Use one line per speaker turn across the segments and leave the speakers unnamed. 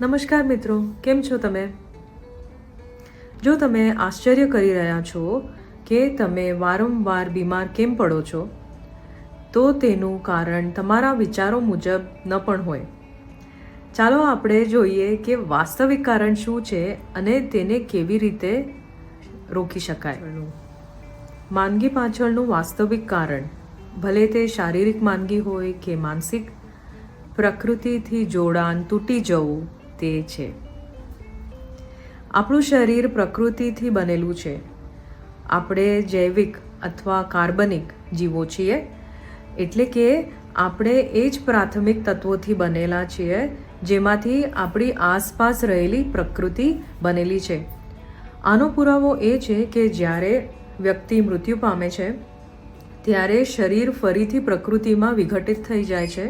નમસ્કાર મિત્રો કેમ છો તમે? જો તમે આશ્ચર્ય કરી રહ્યા છો કે તમે વારંવાર બીમાર કેમ પડો છો તો તેનું કારણ તમારા વિચારો મુજબ ન પણ હોય. ચાલો આપણે જોઈએ કે વાસ્તવિક કારણ શું છે અને તેને કેવી રીતે રોકી શકાય. માંદગી પાછળનું વાસ્તવિક કારણ. ભલે તે શારીરિક માંદગી હોય કે માનસિક પ્રકૃતિથી જોડાણ તૂટી જવું તે છે. આપણું શરીર પ્રકૃતિથી બનેલું છે. આપણે જૈવિક અથવા કાર્બનિક જીવો છીએ, એટલે કે આપણે એ જ પ્રાથમિક તત્વોથી બનેલા છીએ, જેમાંથી આપણી આસપાસ રહેલી પ્રકૃતિ બનેલી છે. આનો પુરાવો એ છે કે જ્યારે વ્યક્તિ મૃત્યુ પામે છે, ત્યારે શરીર ફરીથી પ્રકૃતિમાં વિઘટિત થઈ જાય છે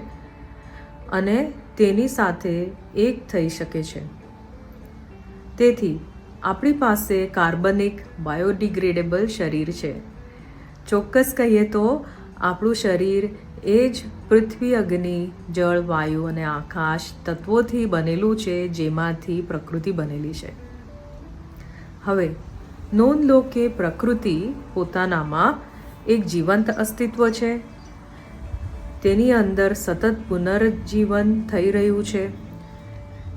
અને તેની સાથે એક થઈ શકે છે. તેથી, આપણી પાસે કાર્બનિક બાયોડિગ્રેડેબલ શરીર છે. ચોક્કસ કહીએ તો, આપણું શરીર એ જ પૃથ્વી, અગ્નિ, જળ, વાયુ અને આકાશ તત્વોથી બનેલું છે, જેમાંથી પ્રકૃતિ બનેલી છે. હવે, નોંધ લો કે પ્રકૃતિ પોતાનામાં એક જીવંત અસ્તિત્વ છે. તેની અંદર સતત પુનર્જીવન થઈ રહ્યું છે.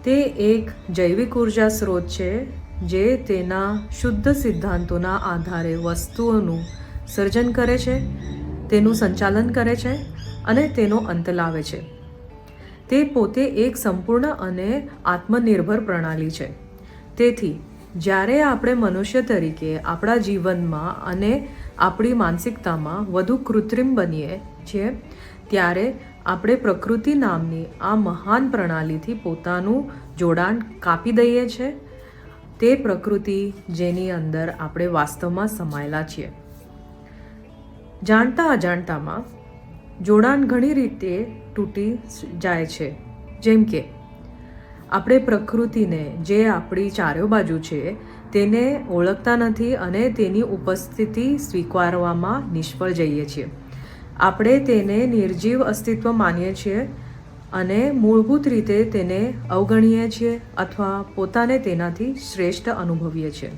તે એક જૈવિક ઊર્જા સ્ત્રોત છે, જે તેના શુદ્ધ સિદ્ધાંતોના આધારે વસ્તુઓનું સર્જન કરે છે, તેનું સંચાલન કરે છે અને તેનો અંત લાવે છે. તે પોતે એક સંપૂર્ણ અને આત્મનિર્ભર પ્રણાલી છે. તેથી, જ્યારે આપણે મનુષ્ય તરીકે આપણા જીવનમાં અને આપણી માનસિકતામાં વધુ કૃત્રિમ બનીએ છીએ ત્યારે આપણે પ્રકૃતિ નામની આ મહાન પ્રણાલીથી પોતાનું જોડાણ કાપી દઈએ છીએ તે પ્રકૃતિ જેની અંદર આપણે વાસ્તવમાં સમાયેલા છીએ. જાણતા અજાણતામાં જોડાણ ઘણી રીતે તૂટી જાય છે. જેમ કે, આપણે પ્રકૃતિને જે આપણી ચારે બાજુ છે તેને ઓળખતા નથી અને તેની ઉપસ્થિતિ સ્વીકારવામાં નિષ્ફળ જઈએ છીએ. આપણે તેને નિર્જીવ અસ્તિત્વ માનીએ છીએ અને મૂળભૂત રીતે તેને અવગણીએ છીએ અથવા પોતાને તેનાથી શ્રેષ્ઠ અનુભવીએ છીએ.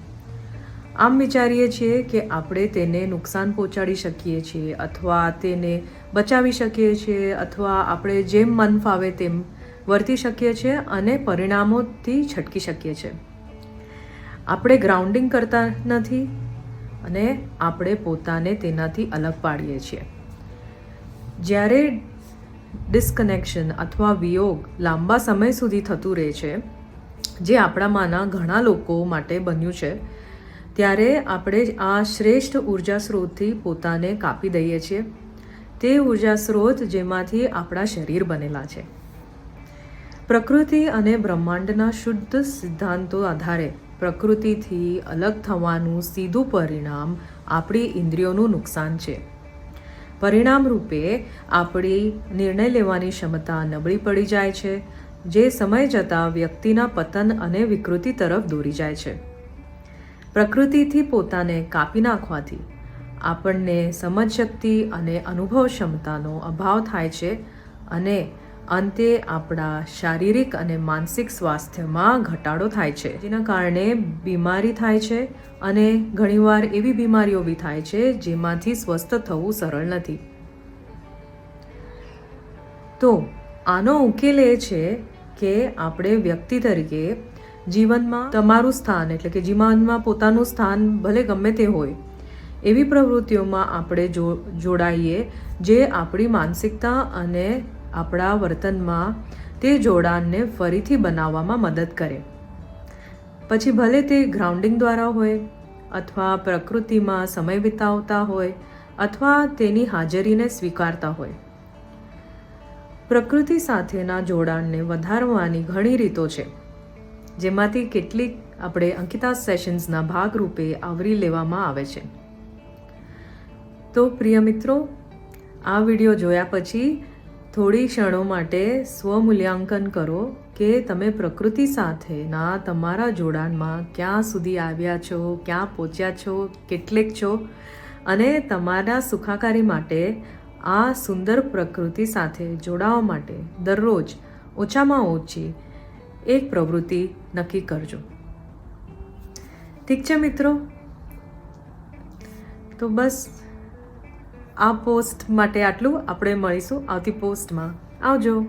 આમ વિચારીએ છીએ કે આપણે તેને નુકસાન પહોંચાડી શકીએ છીએ અથવા તેને બચાવી શકીએ છીએ અથવા આપણે જેમ મન ફાવે તેમ વર્તી શકીએ છીએ અને પરિણામોથી છટકી શકીએ છીએ. આપણે ગ્રાઉન્ડિંગ કરતા નથી અને આપણે પોતાને તેનાથી અલગ પાડીએ છીએ. જ્યારે ડિસ્કનેક્શન અથવા વિયોગ લાંબા સમય સુધી થતું રહે છે, જે આપણામાંના ઘણા લોકો માટે બન્યું છે, ત્યારે આપણે આ શ્રેષ્ઠ ઊર્જા સ્ત્રોતથી પોતાને કાપી દઈએ છીએ. તે ઊર્જા સ્ત્રોત જેમાંથી આપણા શરીર બનેલા છે. પ્રકૃતિ અને બ્રહ્માંડના શુદ્ધ સિદ્ધાંતો આધારે પ્રકૃતિથી અલગ થવાનું સીધું પરિણામ આપણી ઇન્દ્રિયોનું નુકસાન છે. પરિણામ રૂપે આપણી નિર્ણય લેવાની ક્ષમતા નબળી પડી જાય છે, જે સમય જતાં વ્યક્તિના પતન અને વિકૃતિ તરફ દોરી જાય છે. પ્રકૃતિથી પોતાને કાપી નાખવાથી આપણને સમજશક્તિ અને અનુભવ ક્ષમતાનો અભાવ થાય છે અને અંતે આપણા શારીરિક અને માનસિક સ્વાસ્થ્યમાં ઘટાડો થાય છે. જેના કારણે બીમારી થાય છે અને ઘણીવાર એવી બીમારીઓ બી થાય છે જેમાંથી સ્વસ્થ થવું સરળ નથી. તો આનો ઉકેલ એ છે કે આપણે વ્યક્તિ તરીકે જીવનમાં તમારું સ્થાન એટલે કે જીવનમાં પોતાનું સ્થાન ભલે ગમે તે હોય, એવી પ્રવૃત્તિઓમાં આપણે જો જોડાઈએ જે આપણી માનસિકતા અને આપણા વર્તનમાં તે જોડાણને ફરીથી બનાવવામાં મદદ કરે. પછી ભલે તે ગ્રાઉન્ડિંગ દ્વારા હોય અથવા પ્રકૃતિમાં સમય વિતાવતા હોય અથવા તેની હાજરીને સ્વીકારતા હોય. પ્રકૃતિ સાથેના જોડાણને વધારવાની ઘણી રીતો છે. જેમાંથી કેટલીક આપણે અંકિતા સેશન્સના ભાગરૂપે આવરી લેવામાં આવે છે. તો પ્રિય મિત્રો, આ વીડિયો જોયા પછી થોડી ક્ષણો માટે સ્વમૂલ્યાંકન કરો કે તમે પ્રકૃતિ સાથેના તમારા જોડાણમાં ક્યાં સુધી આવ્યા છો, ક્યાં પહોંચ્યા છો, કેટલેક છો અને તમારા સુખાકારી માટે આ સુંદર પ્રકૃતિ સાથે જોડાવા માટે દરરોજ ઓછામાં ઓછી એક પ્રવૃત્તિ નક્કી કરજો. ઠીક છે મિત્રો? તો બસ આ પોસ્ટ માટે આટલું. આપણે મળીશું આવતી પોસ્ટમાં આવજો.